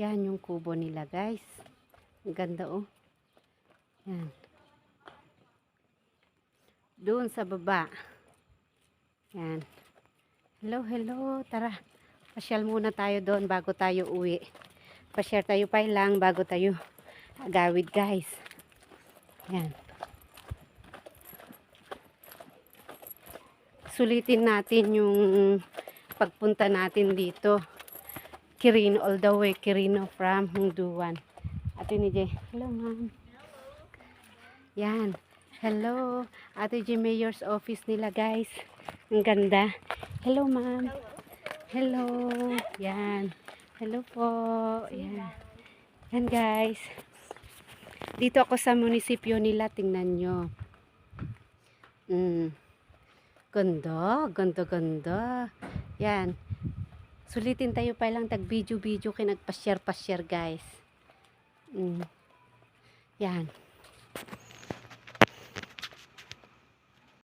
Yan yung kubo nila, guys. Ang ganda, oh. Yan. Doon sa baba. Yan. Hello, hello. Tara. Pasyal muna tayo doon bago tayo uwi. Pasyal tayo pa lang bago tayo agawid, guys. Yan. Sulitin natin yung pagpunta natin dito. Kirino all the way. Kirino from Hungduan. Ate ni Jay. Hello, ma'am. Yan. Hello. Ate G Mayor's office nila, guys. Ang ganda. Hello, ma'am. Hello. Yan. Hello po. Yan. Yan, guys. Dito ako sa munisipyo nila. Tingnan nyo. Mm. Ganda. Ganda, ganda. Yan. Sulitin tayo pa lang tag video-video kay nagpa-share-pa-share, guys. Mm. Yan.